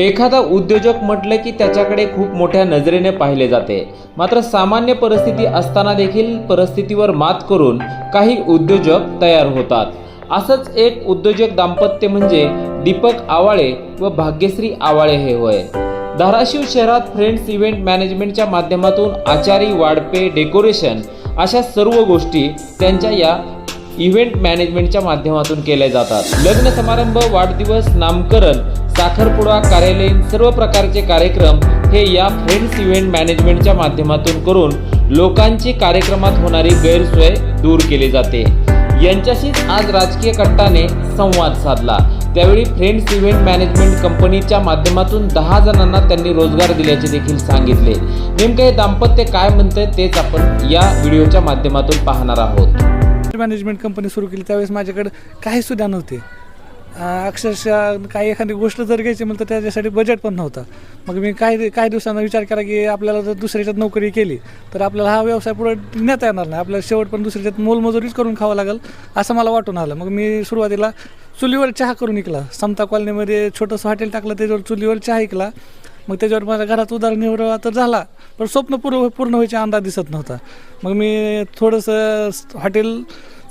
एखादा उद्योजक म्हटलं की त्याच्याकडे खूप मोठ्या नजरेने पाहिले जाते. मात्र सामान्य परिस्थिती असताना देखील परिस्थितीवर मात करून काही उद्योजक तयार होतात. असंच एक उद्योजक दाम्पत्य म्हणजे दीपक आवाळे व भाग्यश्री आवाळे हे होय. धाराशिव शहरात फ्रेंड्स इव्हेंट मॅनेजमेंटच्या माध्यमातून आचारी वाडपे डेकोरेशन अशा सर्व गोष्टी त्यांच्या या इव्हेंट मॅनेजमेंटच्या माध्यमातून केले जातात. लग्न समारंभ वाढदिवस नामकरण साखरपुडा कार्यालयीन सर्व प्रकारचे कार्यक्रम हे या फ्रेंड्स इव्हेंट मॅनेजमेंटच्या माध्यमातून करून लोकांची कार्यक्रमात होणारी गैरसोय दूर केली जाते. यांच्याशीच आज राजकीय कट्टाने संवाद साधला. त्यावेळी फ्रेंड्स इव्हेंट मॅनेजमेंट कंपनीच्या माध्यमातून दहा जणांना त्यांनी रोजगार दिल्याचे देखील सांगितले. नेमकं हे दाम्पत्य काय म्हणतंय तेच आपण या व्हिडिओच्या माध्यमातून पाहणार आहोत. मॅनेजमेंट कंपनी सुरू केली त्यावेळेस माझ्याकडे काही सुद्धा नव्हते. अक्षरशः काही एखादी गोष्ट जर घ्यायची म्हणलं तर त्याच्यासाठी बजेट पण नव्हता. मग मी काही काही दिवसांना विचार केला की आपल्याला जर दुसऱ्याच्यात नोकरी केली तर आपल्याला हा व्यवसाय पुढे नेता येणार नाही. आपल्याला शेवट पण दुसऱ्याच्यात मोलमजुरीच करून खावं लागेल असं मला वाटून आलं. मग मी सुरुवातीला चुलीवर चहा करून विकला. समता कॉलनीमध्ये छोटंसं हॉटेल टाकलं त्याच्यावर चुलीवर चहा विकला. मग त्याच्यावर माझ्या घरात उदरनिर्वाह तर झाला पण स्वप्न पूर्ण पूर्ण व्हायचा अंदाज दिसत नव्हता. मग मी थोडंसं हॉटेल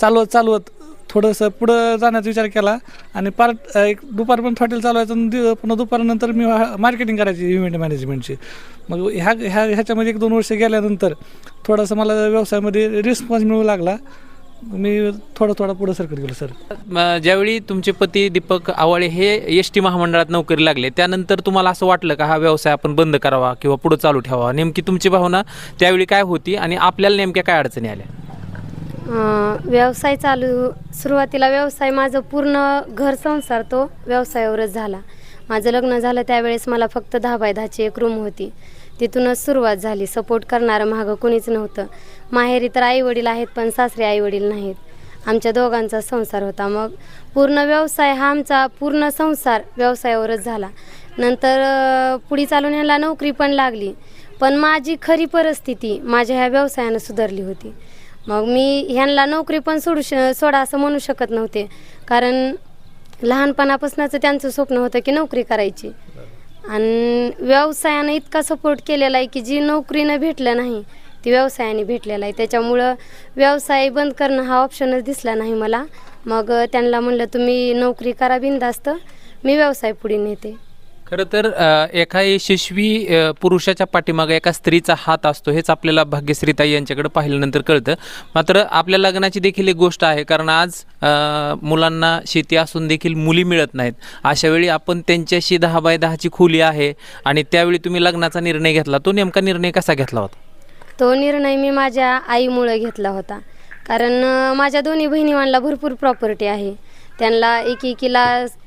चालवत चालवत थोडंसं पुढं जाण्याचा विचार केला आणि पार्ट एक दुपारपर्यंत हॉटेल चालवायचं दि- पुन्हा दुपारनंतर मी मार्केटिंग करायची इव्हेंट मॅनेजमेंटची मग ह्या ह्या ह्याच्यामध्ये एक दोन वर्ष गेल्यानंतर थोडासा मला व्यवसायामध्ये रिस्पॉन्स मिळू लागला. मी थोडं थोडं पुढं सरकत गेलो सर. म- ज्यावेळी तुमचे पती दीपक आवाळे हे एस टी महामंडळात नोकरी लागले त्यानंतर तुम्हाला असं वाटलं का हा व्यवसाय आपण बंद करावा किंवा पुढे चालू ठेवावा? नेमकी तुमची भावना त्यावेळी काय होती आणि आपल्याला नेमक्या काय अडचणी आल्या? अं, व्यवसाय चालू सुरुवातीला व्यवसाय माझं पूर्ण घर संसार तो व्यवसायावरच झाला. माझं लग्न झालं त्यावेळेस मला फक्त दहा बाय दहाची एक रूम होती. तिथूनच सुरुवात झाली. सपोर्ट करणारं मागं कुणीच नव्हतं. माहेरी तर आईवडील आहेत पण सासरे आईवडील नाहीत. आमच्या दोघांचा संसार होता. मग पूर्ण व्यवसाय हा आमचा पूर्ण संसार व्यवसायावरच झाला. नंतर पुढे चालून ह्याला नोकरी पण लागली. पण माझी खरी परिस्थिती माझ्या ह्या व्यवसायानं सुधारली होती. मग मी ह्यांना नोकरी पण सोडू श सोडा असं म्हणू शकत नव्हते. कारण लहानपणापासूनच त्यांचं स्वप्न होतं की नोकरी करायची. आणि व्यवसायानं इतका सपोर्ट केलेला आहे की जी नोकरीनं भेटलं नाही ती व्यवसायाने भेटलेला आहे. त्याच्यामुळं व्यवसाय बंद करणं हा ऑप्शनच दिसला नाही मला. मग त्यांना म्हणलं तुम्ही नोकरी करा बिंदास्त मी व्यवसाय पुढे नेते. खरं तर एका यशस्वी पुरुषाच्या पाठीमागे एका स्त्रीचा हात असतो हेच आपल्याला भाग्यश्रीताई यांच्याकडे पाहिल्यानंतर कळतं. मात्र आपल्या लग्नाची देखील एक गोष्ट आहे कारण आज मुलांना शेती असून देखील मुली मिळत नाहीत. अशा वेळी आपण त्यांच्याशी दहा बाय दहाची खोली आहे आणि त्यावेळी तुम्ही लग्नाचा निर्णय घेतला. तो नेमका निर्णय कसा घेतला होता? तो निर्णय मी माझ्या आईमुळे घेतला होता. कारण माझ्या दोन्ही बहिणीवांना भरपूर प्रॉपर्टी आहे. त्यांना एक एकीला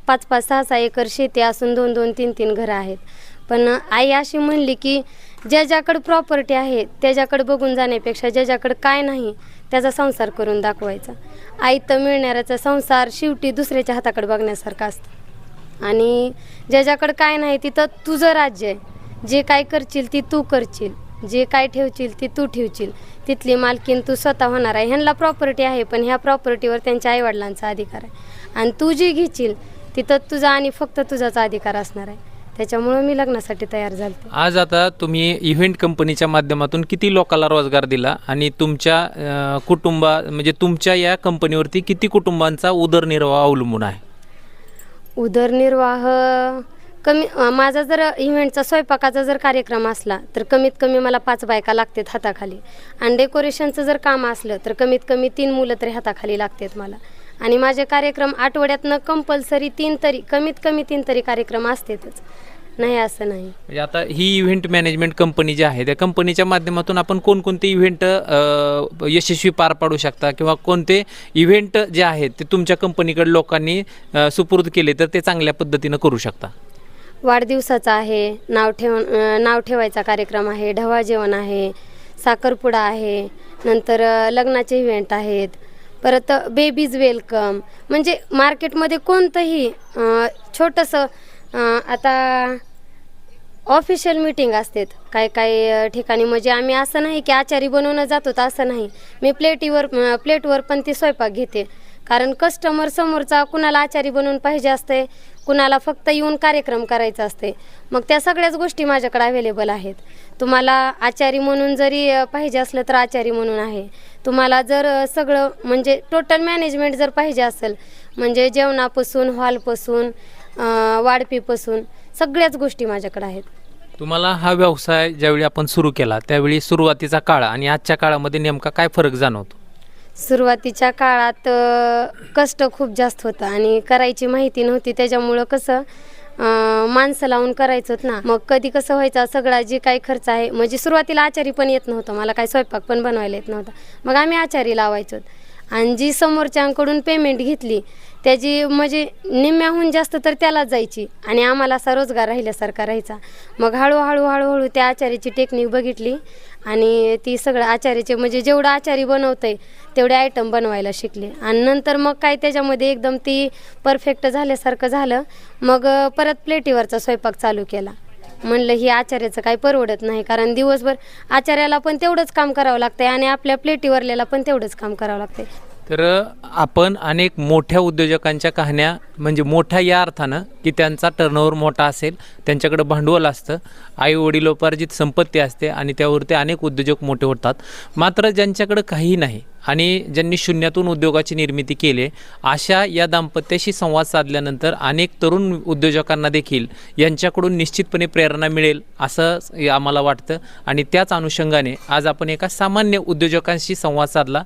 पाच पाच सहा सहा एकर शेती असून दोन दोन तीन तीन घरं आहेत. पण आई अशी म्हणली की ज्याच्याकडे प्रॉपर्टी आहे त्याच्याकडं बघून जाण्यापेक्षा ज्याच्याकडं काय नाही त्याचा संसार करून दाखवायचा. आई तर मिळणाऱ्याचा संसार शेवटी दुसऱ्याच्या हाताकडे बघण्यासारखा असतो. आणि ज्याच्याकडं काय नाही तिथं तुझं राज्य आहे. जे काय करशील ती तू करशील. जे काय ठेवशील ती तू ठेवशील. तिथली मालकीन तू स्वतः होणार आहे. ह्यांना प्रॉपर्टी आहे पण ह्या प्रॉपर्टीवर त्यांच्या आईवडिलांचा अधिकार आहे. आणि तू जे घेशील तिथं तुझा आणि फक्त तुझाच अधिकार असणार आहे. त्याच्यामुळं मी लग्नासाठी तयार झाले आज आता तुम्ही इव्हेंट कंपनीच्या माध्यमातून किती लोकांना रोजगार दिला आणि तुमच्या कुटुंबा म्हणजे तुमच्या या कंपनीवरती किती कुटुंबांचा उदरनिर्वाह अवलंबून आहे? उदरनिर्वाह कमी माझा जर इव्हेंटचा स्वयंपाकाचा जर कार्यक्रम असला तर कमीत कमी मला पाच बायका लागतात हाताखाली. आणि डेकोरेशनचं जर काम असलं तर कमीत कमी तीन मुलं तरी हाताखाली लागतात मला. आणि माझे कार्यक्रम आठवड्यातनं कंपल्सरी तीन तरी कमीत कमी तीन तरी कार्यक्रम असतातच. नाही असं नाही. म्हणजे आता ही इव्हेंट मॅनेजमेंट कंपनी जी आहे त्या कंपनीच्या माध्यमातून आपण कोणकोणते इव्हेंट यशस्वी पार पाडू शकता? किंवा कोणते इव्हेंट जे आहेत ते तुमच्या कंपनीकडे लोकांनी अ, सुपूर्द केले तर ते चांगल्या पद्धतीनं करू शकता? वाढदिवसाचा आहे नाव ठेव अं, नाव ठेवायचा कार्यक्रम आहे ढवा जेवण आहे साखरपुडा आहे नंतर अं, लग्नाचे इव्हेंट आहेत परत बेबीज वेलकम म्हणजे मार्केटमध्ये कोणतंही छोटंसं आता ऑफिशियल मीटिंग असतात. काय काय ठिकाणी म्हणजे आम्ही असं नाही की आचारी बनवून जातो तर असं नाही. मी प्लेटीवर प्लेटवर पण ती स्वयंपाक घेते. कारण कस्टमर समोरचा कुणाला आचारी बनवून पाहिजे असते कुणाला फक्त येऊन कार्यक्रम करायचा असते. मग त्या सगळ्याच गोष्टी माझ्याकडे अवेलेबल आहेत. तुम्हाला आचारी म्हणून जरी पाहिजे असलं तर आचारी म्हणून आहे. तुम्हाला जर सगळं म्हणजे टोटल मॅनेजमेंट जर पाहिजे असेल म्हणजे जेवणापासून हॉलपासून वाढपीपासून सगळ्याच गोष्टी माझ्याकडे आहेत. तुम्हाला हा व्यवसाय ज्यावेळी आपण सुरू केला त्यावेळी सुरुवातीचा काळ आणि आजच्या काळामध्ये नेमका काय फरक जाणवतो? सुरुवातीच्या काळात कष्ट खूप जास्त होतं आणि करायची माहिती नव्हती. त्याच्यामुळं कसं माणसं लावून करायचोत ना. मग कधी कसं व्हायचं सगळा जे काही खर्च आहे म्हणजे सुरुवातीला आचारी पण येत नव्हतं. मला काही स्वयंपाक पण बनवायला येत नव्हता. मग आम्ही आचारी लावायचो आणि जी समोरच्यांकडून पेमेंट घेतली त्याची म्हणजे निम्म्याहून जास्त तर त्यालाच जायची. आणि आम्हाला असा रोजगार राहिल्यासारखा राहायचा. मग हळूहळू हळूहळू त्या आचार्याची टेक्निक बघितली. आणि ती सगळं आचार्याचे म्हणजे जेवढं आचारी बनवतंय तेवढे आयटम बनवायला शिकले. आणि नंतर मग काय त्याच्यामध्ये एकदम ती परफेक्ट झाल्यासारखं झालं. मग परत प्लेटीवरचा स्वयंपाक चालू केला. म्हणलं ही आचार्याचं काही परवडत नाही. कारण दिवसभर आचार्याला पण तेवढंच काम करावं लागतंय आणि आपल्या प्लेटीवरल्याला पण तेवढंच काम करावं लागतंय. तर आपण अनेक मोठ्या उद्योजकांच्या कहाण्या म्हणजे मोठ्या या अर्थानं की त्यांचा टर्नओव्हर मोठा असेल त्यांच्याकडं भांडवल असतं आई वडिलोपार्जित संपत्ती असते आणि त्यावरती अनेक उद्योजक मोठे होतात. मात्र ज्यांच्याकडं काही नाही आणि ज्यांनी शून्यातून उद्योगाची निर्मिती केली अशा या दाम्पत्याशी संवाद साधल्यानंतर अनेक तरुण उद्योजकांना देखील यांच्याकडून निश्चितपणे प्रेरणा मिळेल असं आम्हाला वाटतं. आणि त्याच अनुषंगाने आज आपण एका सामान्य उद्योजकांशी संवाद साधला.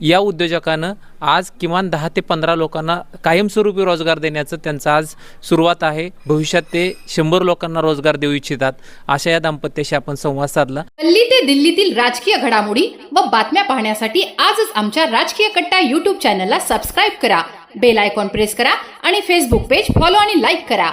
या उद्योजकानं आज किमान दहा ते पंधरा लोकांना कायमस्वरूपी रोजगार देण्याचं त्यांचं आज सुरुवात आहे. भविष्यात ते शंभर लोकांना रोजगार देऊ इच्छितात. अशा या दाम्पत्याशी आपण संवाद साधला. दिल्ली ते दिल्लीतील राजकीय घडामोडी व बातम्या पाहण्यासाठी आजच आमच्या राजकीय कट्टा युट्यूब चॅनलला सबस्क्राईब करा. बेल आयकॉन प्रेस करा आणि फेसबुक पेज फॉलो आणि लाईक करा.